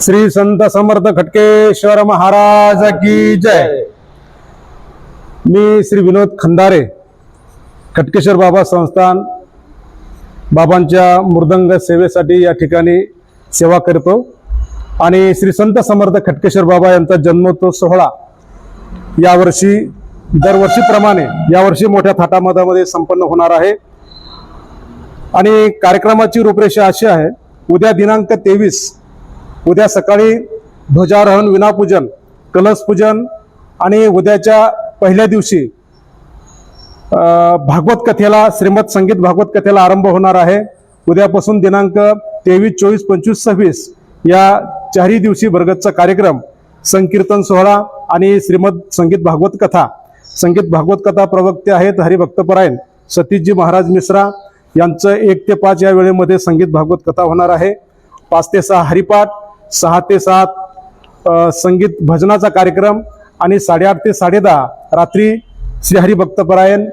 श्री संत समर्थ खटकेश्वर महाराज की जय. मी श्री विनोद खंदारे खटकेश्वर बाबा संस्थान बाबांच्या मृदंग सेवेसाठी या ठिकाणी सेवा करतो. आणि श्री संत समर्थ खटकेश्वर बाबा यांचा जन्मोत्सव सोहळा यावर्षी दरवर्षीप्रमाणे यावर्षी मोठ्या थाटामाटामध्ये संपन्न होणार आहे. आणि कार्यक्रमाची रूपरेषा अशी आहे उद्या दिनांक तेवीस उद्या सकाळी ध्वजारोहण विनापूजन कलशपूजन आणि उद्याच्या पहिल्या दिवशी भागवत कथेला श्रीमद संगीत भागवत कथेला आरंभ होणार आहे. उद्यापासून दिनांक तेवीस चोवीस पंचवीस सव्वीस या चारही दिवशी भरगतचा कार्यक्रम संकीर्तन सोहळा आणि श्रीमद संगीत भागवत कथा. संगीत भागवत कथा प्रवक्ते आहेत हरिभक्तपरायण सतीशजी महाराज मिश्रा. यांचं एक ते पाच या वेळेमध्ये संगीत भागवत कथा होणार आहे. पाच ते सहा हरिपाठ सहा ते सात संगीत भजनाचा कार्यक्रम आणि साडेआठ ते साडेदहा रात्री श्री हरिभक्तपरायण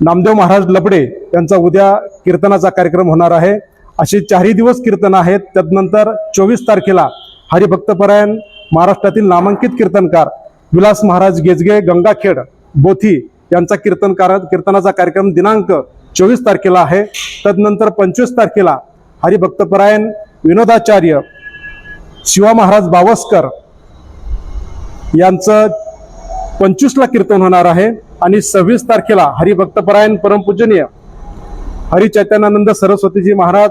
नामदेव महाराज लपडे यांचा उद्या कीर्तनाचा कार्यक्रम होणार आहे. असे चारही दिवस कीर्तन आहेत. त्यानंतर चोवीस तारखेला हरिभक्तपरायण महाराष्ट्रातील नामांकित कीर्तनकार विलास महाराज गेजगे गंगाखेड बोथी यांचा कीर्तनकार कीर्तनाचा कार्यक्रम दिनांक चोवीस तारखेला आहे. तदनंतर पंचवीस तारखेला हरिभक्तपरायण विनोदाचार्य शिवा महाराज बावस्कर यांचं पंचवीसला कीर्तन होणार आहे. आणि सव्वीस तारखेला हरिभक्तपरायण परमपूजनीय हरिचैतन्यानंद सरस्वतीजी महाराज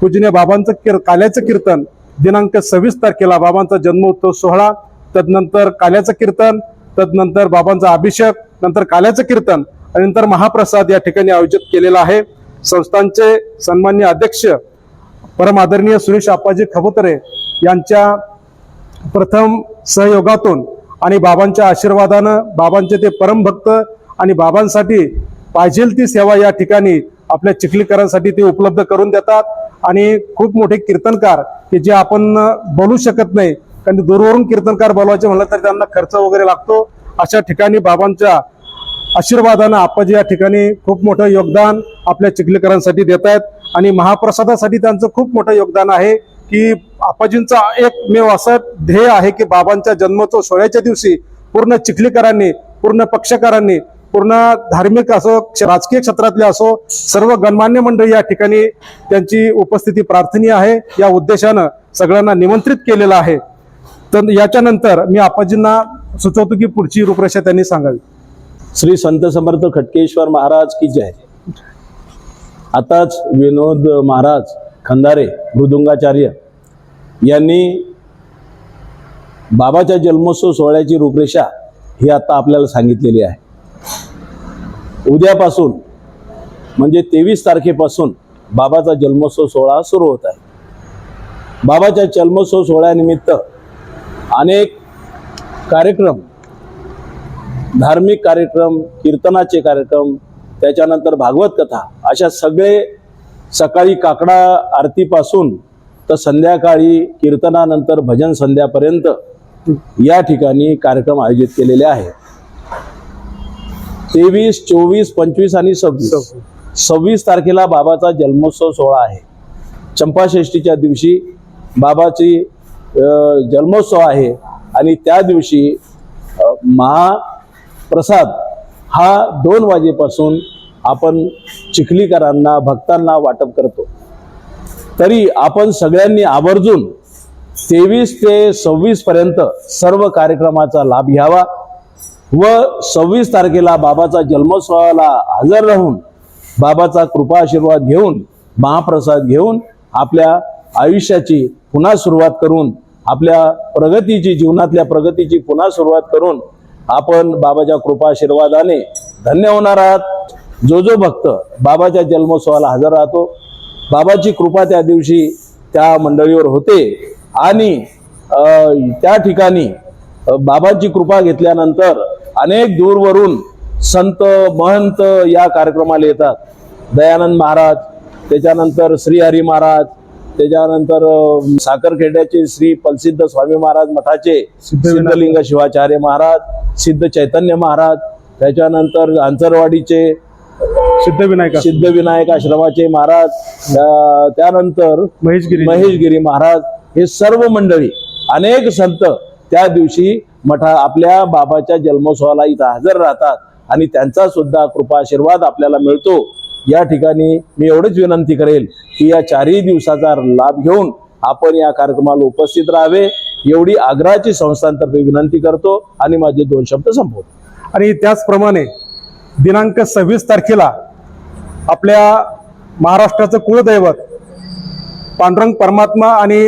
पूजनीय बाबांचं किर काल्याचं कीर्तन दिनांक सव्वीस तारखेला बाबांचा जन्मोत्सव सोहळा तदनंतर काल्याचं कीर्तन तदनंतर बाबांचा अभिषेक नंतर काल्याचं कीर्तन आणि नंतर महाप्रसाद या ठिकाणी आयोजित केलेला आहे. संस्थांचे सन्मान्य अध्यक्ष परम आदरणीय सुरेश आप्पाजी खबोतरे यांच्या प्रथम सहयोगातून आणि बाबांच्या आशीर्वादानं बाबांचे ते परमभक्त आणि बाबांसाठी पाहिजेल ती सेवा या ठिकाणी आपल्या चिखलीकरांसाठी ते उपलब्ध करून देतात. आणि खूप मोठे कीर्तनकार की जे आपण बोलू शकत नाही कारण दूरवरून कीर्तनकार बोलवायचे म्हणलं तर त्यांना खर्च वगैरे लागतो. अशा ठिकाणी बाबांच्या आशीर्वादानं आप्पाजी या ठिकाणी खूप मोठं योगदान आपल्या चिखलीकरांसाठी देत आहेत आणि महाप्रसादासाठी त्यांचं खूप मोठं योगदान आहे. की आप्पाजींचा एकमेव असं ध्येय आहे की बाबांच्या जन्मोत्सव सोहळ्याच्या दिवशी पूर्ण चिखलीकरांनी पूर्ण पक्षकारांनी पूर्ण धार्मिक असो राजकीय क्षेत्रातले असो सर्व गणमान्य मंडळी या ठिकाणी त्यांची उपस्थिती प्रार्थनीय आहे. या उद्देशानं सगळ्यांना निमंत्रित केलेलं आहे. तर याच्यानंतर मी आपाजींना सुचवतो की पुढची रूपरेषा त्यांनी सांगावी. श्री संत समर्थ खटकेश्वर महाराज की जय. आताच विनोद महाराज खंदारे मृदुंगाचार्य यांनी बाबाच्या जन्मोत्सव सोहळ्याची रूपरेषा ही आता आपल्याला सांगितलेली आहे. उद्यापासून म्हणजे तेवीस तारखेपासून बाबाचा जन्मोत्सव सोहळा सुरू होत आहे. बाबाच्या जन्मोत्सव सोहळ्यानिमित्त अनेक कार्यक्रम धार्मिक कार्यक्रम कीर्तनाचे कार्यक्रम त्याच्यानंतर भागवत कथा अशा सगळे सकाळी काकडा आरतीपासून तर संध्याकाळी कीर्तनानंतर भजन संध्यापर्यंत या ठिकाणी कार्यक्रम आयोजित केलेले आहेत. तेवीस चोवीस पंचवीस आणि सव्वीस. सव्वीस. तारखेला बाबाचा जन्मोत्सव सोहळा आहे. चंपाषष्टीच्या दिवशी बाबाची जन्मोत्सव आहे आणि त्या दिवशी महाप्रसाद हा दोन वाजेपासून आपण चिखलीकरांना भक्तांना वाटप करतो. तरी आपण सगळ्यांनी आवर्जून तेवीस ते सव्वीस पर्यंत सर्व कार्यक्रमाचा लाभ घ्यावा व सव्वीस तारखेला बाबाचा जन्मोत्सवाला हजर राहून बाबाचा कृपा आशीर्वाद घेऊन महाप्रसाद घेऊन आपल्या आयुष्याची पुन्हा सुरुवात करून आपल्या प्रगतीची जीवनातल्या प्रगतीची पुन्हा सुरुवात करून आपण बाबाच्या कृपा आशीर्वादाने धन्य होणार आहात. जो जो भक्त बाबाच्या जन्मोत्सवाला हजर राहतो बाबाची कृपा त्या दिवशी त्या मंडळीवर होते आणि त्या ठिकाणी बाबांची कृपा घेतल्यानंतर अनेक दूरवरून संत महंत या कार्यक्रमाला येतात दयानंद महाराज त्याच्यानंतर श्रीहरी महाराज त्याच्यानंतर साखरखेड्याचे श्री प्रसिद्ध स्वामी महाराज मठाचे. सिद्धलिंग शिवाचार्य महाराज सिद्ध चैतन्य महाराज त्याच्यानंतर आंचरवाडीचे सिद्धविनायक सिद्धविनायक आश्रमाचे महाराज त्यानंतर महेशगिरी. महेशगिरी महाराज हे सर्व मंडळी अनेक संत त्या दिवशी मठा आपल्या बाबाच्या जन्मोत्सवाला इथं हजर राहतात आणि त्यांचा सुद्धा कृपा आशीर्वाद आपल्याला मिळतो. या ठिकाणी मी एवढीच विनंती करेल की या चारही दिवसाचा लाभ घेऊन आपण या कार्यक्रमाला उपस्थित राहावे. एवढी आग्रहाची संस्थांतर्फे विनंती करतो आणि माझे दोन शब्द संपवतो. आणि त्याचप्रमाणे दिनांक सव्वीस तारखेला आपल्या महाराष्ट्राचं कुलदैवत पांडुरंग परमात्मा आणि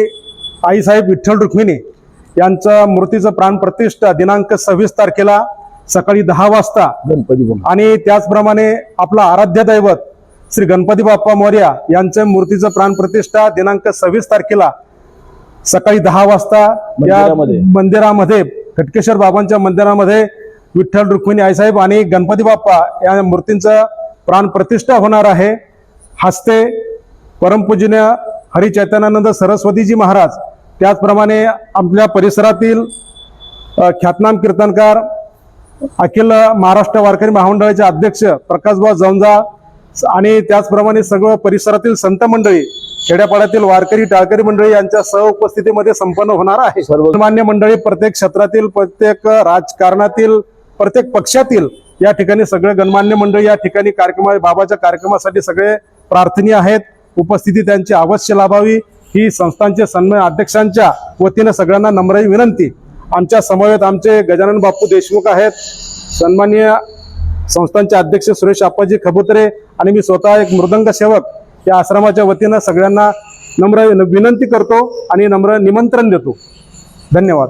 आईसाहेब विठ्ठल रुक्मिणी यांचं मूर्तीचं प्राणप्रतिष्ठा दिनांक सव्वीस तारखेला सकाळी दहा वाजता गणपती आणि त्याचप्रमाणे आपलं आराध्य दैवत श्री गणपती बाप्पा मोर्या यांच्या मूर्तीचं प्राणप्रतिष्ठा दिनांक सव्वीस तारखेला सकाळी दहा वाजता या मंदिरामध्ये. मंदिरामध्ये खटकेश्वर बाबांच्या मंदिरामध्ये विठ्ठल रुक्मिणी आईसाहेब आणि गणपती बाप्पा या मूर्तींचं प्राणप्रतिष्ठा होणार आहे. हस्ते परमपूजनीय हरिचैतन्यानंद सरस्वतीजी महाराज त्याचप्रमाणे आपल्या परिसरातील ख्यातनाम कीर्तनकार अखिल महाराष्ट्र वारकरी महामंडळाचे अध्यक्ष प्रकाशभाऊ जवंजा आणि त्याचप्रमाणे सगळं परिसरातील संत मंडळी खेड्यापाड्यातील वारकरी टाळकरी मंडळी यांच्या सह उपस्थितीमध्ये संपन्न होणार आहे. सर्व- मान्य मंडळी प्रत्येक क्षेत्रातील प्रत्येक राजकारणातील प्रत्येक पक्षातील या ठिकाणी सगळे गणमान्य मंडळी या ठिकाणी कार्यक्रमा बाबाच्या कार्यक्रमासाठी सगळे प्रार्थनीय आहेत. उपस्थिती त्यांची अवश्य लाभावी. ही संस्थांचे सन्मान अध्यक्षांच्या वतीनं सगळ्यांना नम्रही विनंती. आमच्या समवेत आमचे गजानन बापू देशमुख आहेत. सन्माननीय संस्थांचे अध्यक्ष सुरेश आप्पाजी खबुतरे आणि मी स्वतः एक मृदंग सेवक या आश्रमाच्या वतीनं सगळ्यांना नम्र विनंती करतो आणि नम्र निमंत्रण देतो. धन्यवाद.